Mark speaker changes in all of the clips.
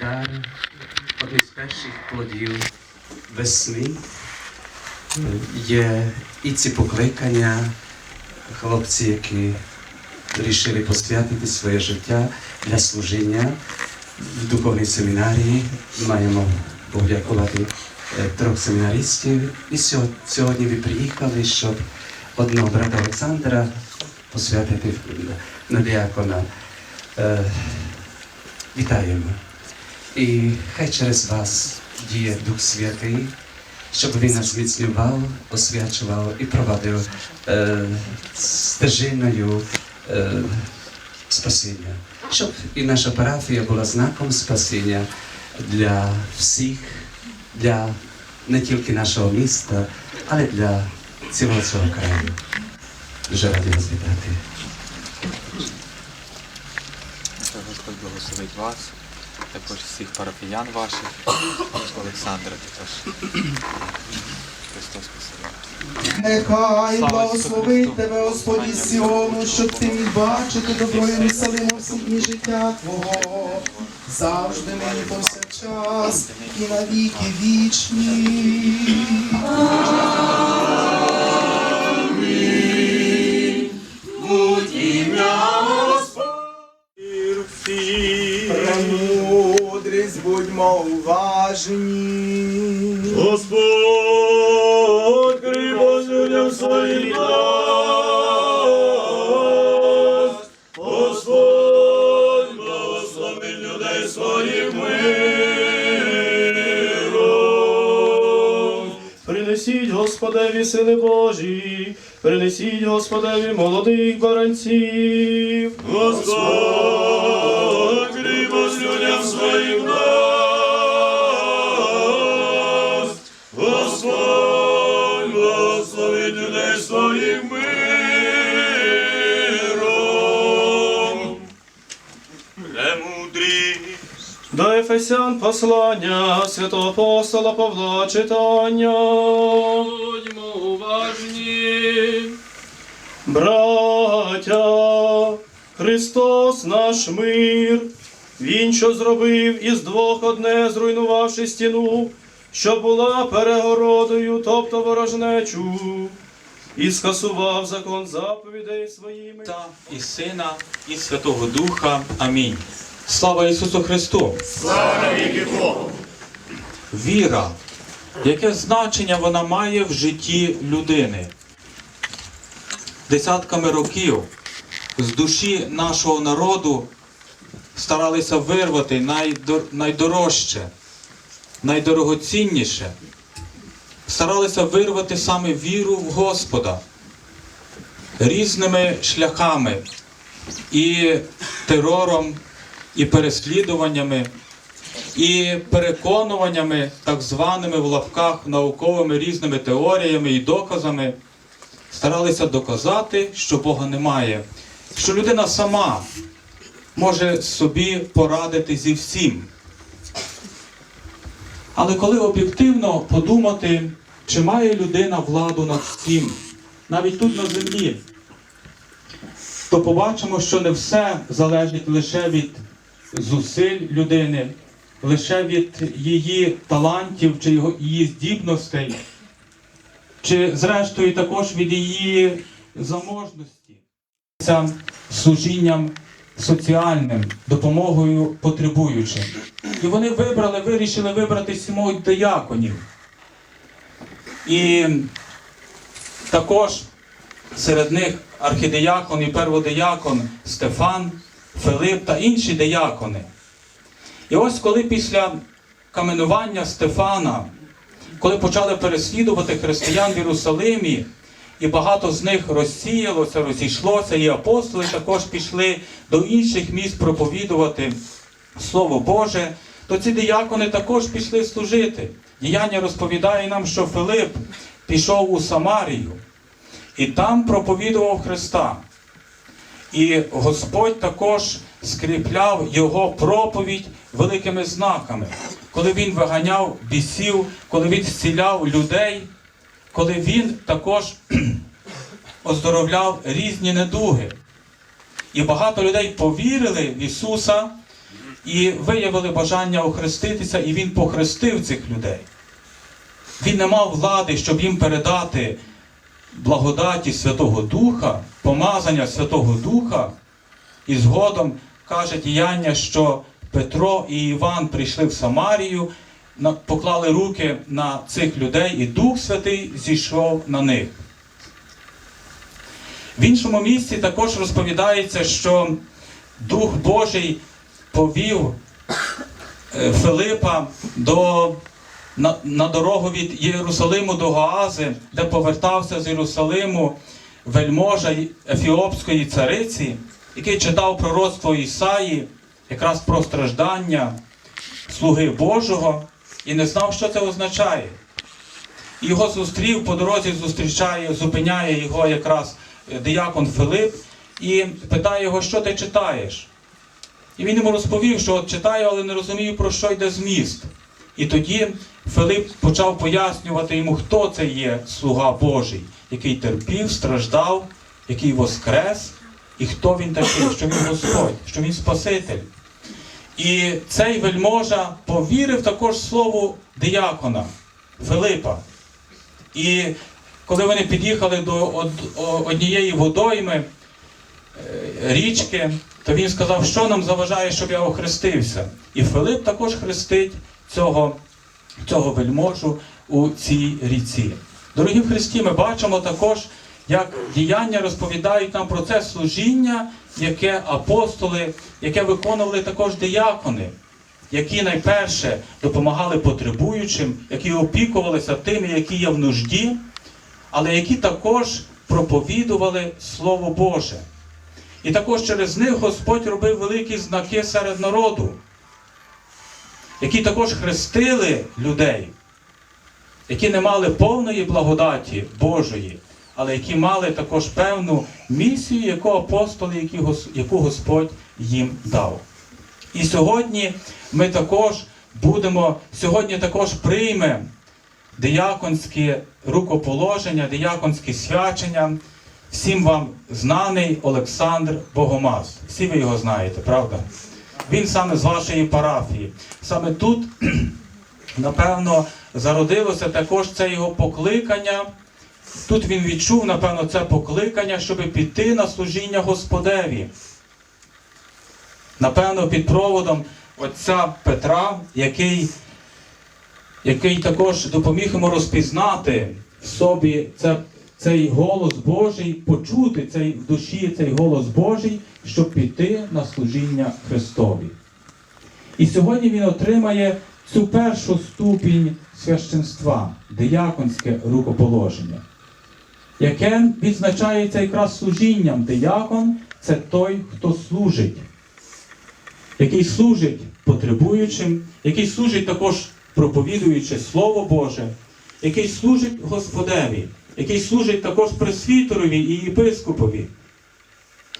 Speaker 1: дар один з перших плодів весни є і ці покликання, хлопці, які вирішили посвятити своє життя для служіння в духовній семінарії. Маємо подякувати е, трьох семінаристів. І сьогодні ви приїхали, щоб одного брата Олександра посвятити на діакона. Е, Вітаємо. І хай через вас діє Дух Святий, щоб він нас зміцнював, освячував і провадив е, стежиною е, спасіння. Щоб і наша парафія була знаком спасіння для всіх, для не тільки нашого міста, але для цілого цього краю. Дуже раді вас вітати.
Speaker 2: Господь благословить вас, також всіх парафіян ваших, Олександра також. Христос посередині.
Speaker 3: Нехай благословить тебе, Господі Сіону, щоб ти міг бачити добро Єрусалиму дні життя Твого, завжди мені повсякчас і на віки вічні.
Speaker 4: Принесіть Господеві сили Божі, принесіть Господеві молодих баранців. Господь До Ефесян послання святого апостола Павла читання.
Speaker 2: Будьмо уважні.
Speaker 4: Браття, Христос наш мир, Він, що зробив із двох одне, зруйнувавши стіну, що була перегородою, тобто ворожнечу, і скасував закон заповідей своїми.
Speaker 2: Отця і Сина, і Святого Духа. Амінь. Слава Ісусу Христу! Слава Богу! Віра. Яке значення вона має в житті людини? Десятками років з душі нашого народу старалися вирвати найдор- найдорожче, найдорогоцінніше. Старалися вирвати саме віру в Господа різними шляхами і терором, і переслідуваннями, і переконуваннями, так званими в лапках науковими різними теоріями і доказами, старалися доказати, що Бога немає, що людина сама може собі порадити зі всім. Але коли об'єктивно подумати, чи має людина владу над всім, навіть тут на землі, то побачимо, що не все залежить лише від зусиль людини, лише від її талантів чи її здібностей, чи зрештою також від її заможності, служінням соціальним, допомогою потребуючим. І вони вибрали, вирішили вибрати сімох дияконів. І також серед них архідиякон і перводиякон Стефан, Филип та інші диякони. І ось коли після каменування Стефана, коли почали переслідувати християн в Єрусалимі, і багато з них розсіялося, розійшлося, і апостоли також пішли до інших міст проповідувати Слово Боже, то ці диякони також пішли служити. Діяння розповідає нам, що Филип пішов у Самарію і там проповідував Христа. І Господь також скріпляв його проповідь великими знаками, коли він виганяв бісів, коли він зціляв людей, коли він також оздоровляв різні недуги. І багато людей повірили в Ісуса і виявили бажання охреститися, і він похрестив цих людей. Він не мав влади, щоб їм передати благодаті Святого Духа, помазання Святого Духа. І згодом каже діяння, що Петро і Іван прийшли в Самарію, поклали руки на цих людей, і Дух Святий зійшов на них. В іншому місці також розповідається, що Дух Божий повів е, Филипа до, на, на дорогу від Єрусалиму до Гаази, де повертався з Єрусалиму вельможа Ефіопської цариці, який читав пророцтво Ісаї, якраз про страждання слуги Божого, і не знав, що це означає. Його зустрів, по дорозі зустрічає, зупиняє його якраз е, диякон Филип і питає його, що ти читаєш. І він йому розповів, що от читаю, але не розумію, про що йде зміст. І тоді Филип почав пояснювати йому, хто це є слуга Божий, який терпів, страждав, який воскрес, і хто він такий, що він Господь, що він Спаситель. І цей вельможа повірив також слову диякона Филипа. І коли вони під'їхали до однієї водойми, е, річки, то він сказав, що нам заважає, щоб я охрестився. І Филип також хрестить цього, цього вельможу у цій ріці. Дорогі в Христі, ми бачимо також, як діяння розповідають нам про це служіння, яке апостоли, яке виконували також диякони, які найперше допомагали потребуючим, які опікувалися тими, які є в нужді, але які також проповідували Слово Боже. І також через них Господь робив великі знаки серед народу, які також хрестили людей, які не мали повної благодаті Божої, але які мали також певну місію, яку апостоли, яку Господь їм дав. І сьогодні ми також будемо, сьогодні також приймемо дияконське рукоположення, дияконське свячення. Всім вам знаний Олександр Богомаз. Всі ви його знаєте, правда? Він саме з вашої парафії. Саме тут, напевно, зародилося також це його покликання. Тут він відчув, напевно, це покликання, щоб піти на служіння Господеві. Напевно, під проводом отця Петра, який, який також допоміг йому розпізнати в собі це, цей голос Божий, почути цей, в душі цей голос Божий, щоб піти на служіння Христові. І сьогодні він отримає цю першу ступінь священства, дияконське рукоположення, яке відзначається якраз служінням. Диякон це той, хто служить який служить потребуючим, який служить також проповідуючи Слово Боже, який служить Господеві, який служить також пресвітерові і єпископові.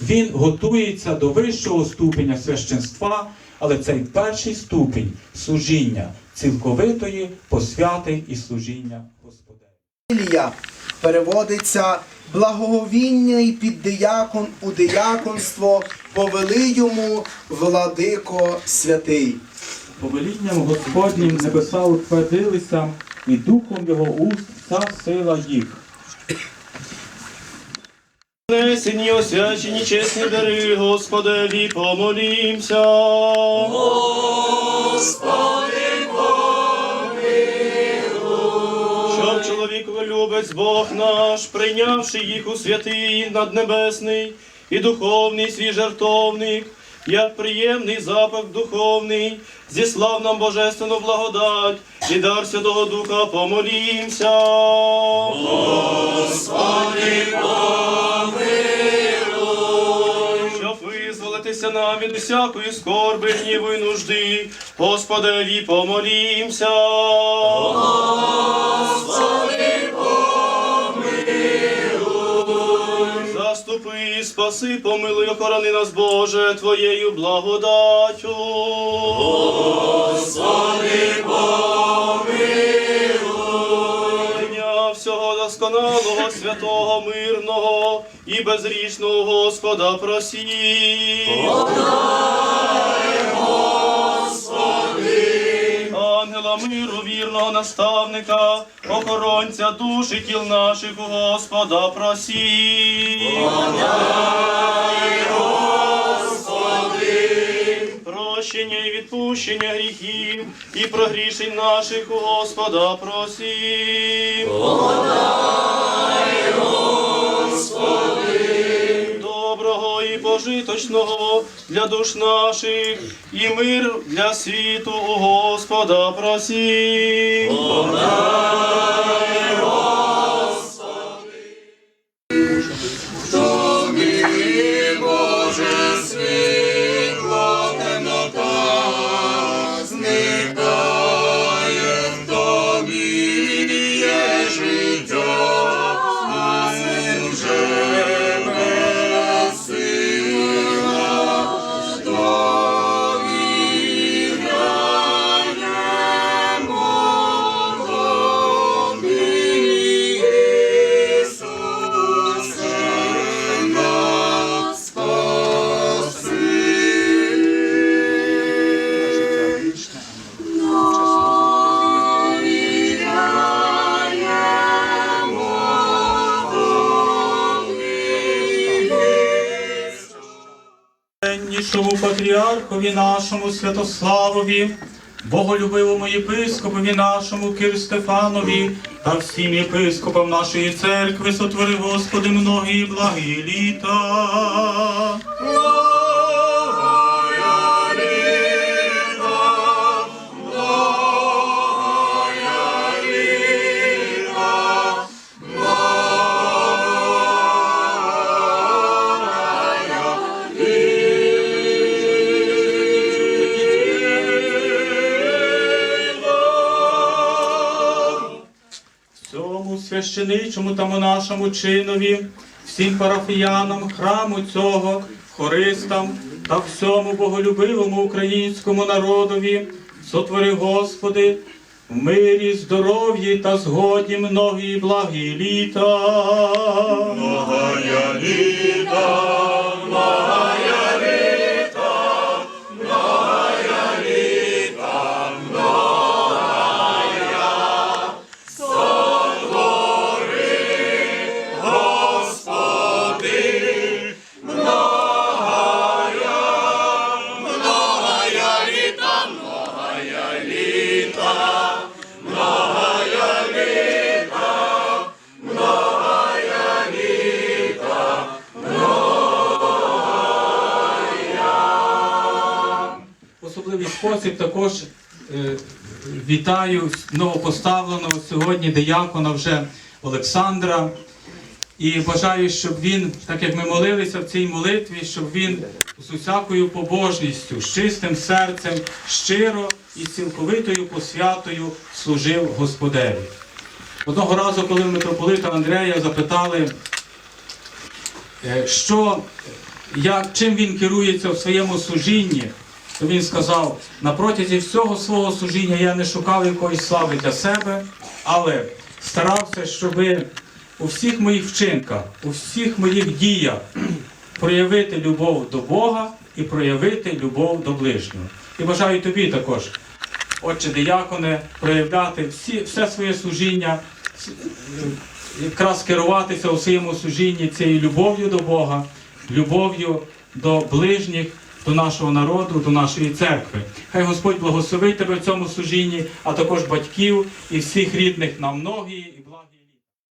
Speaker 2: Він готується до вищого ступеня священства, але цей перший ступінь служіння цілковитої посвяти і служіння Господеві.
Speaker 3: Ілія переводиться благоговіння під диякон у дияконство, повели йому владико святий.
Speaker 2: Повелінням Господнім небеса утвердилися, і духом його уст вся сила їх.
Speaker 4: Несені, освячені, чесні дари, Господеві, помолімся. Щоб чоловікові любець Бог наш, прийнявши їх у святий наднебесний і духовний свій жертовник, як приємний запах духовний, зіслав нам божественну благодать і дар Святого Духа помолімся. Щоб визволитися нам від усякої скорби, гніву і нужди, Господеві помолімся. Спаси, помилуй, охорони нас, Боже, Твоєю благодаттю. Дня всього досконалого, святого, мирного і безрічного Господа просім. Ангела миру, вірного наставника, охоронця душ і тіл наших у Господа просім. Прощення і відпущення гріхів і прогрішень наших у Господа просім. Пожиточного для душ наших, і мир для світу у Господа просім.
Speaker 2: Патріархові нашому Святославові, боголюбивому єпископові нашому Кир Стефанові та всім єпископам нашої церкви сотвори Господи многі благі літа. Священичому та монашому чинові, всім парафіянам храму цього, хористам та всьому боголюбивому українському народові, сотвори Господи, в мирі, здоров'ї та згоді многі благі літа. Многая літа, спосіб також е, вітаю новопоставленого сьогодні диякона вже Олександра. І бажаю, щоб він, так як ми молилися в цій молитві, щоб він з усякою побожністю, з чистим серцем, щиро і цілковитою посвятою служив Господеві. Одного разу, коли митрополита Андрея запитали, е, що, як, чим він керується в своєму служінні, то він сказав: на протязі всього свого служіння я не шукав якоїсь слави для себе, але старався, щоб у всіх моїх вчинках, у всіх моїх діях проявити любов до Бога і проявити любов до ближнього. І бажаю тобі також, отче дияконе, проявляти всі, все своє служіння, якраз керуватися у своєму служінні цією любов'ю до Бога, любов'ю до ближніх, до нашого народу, до нашої церкви. Хай Господь благословить тебе в цьому служінні, а також батьків і всіх рідних на многії.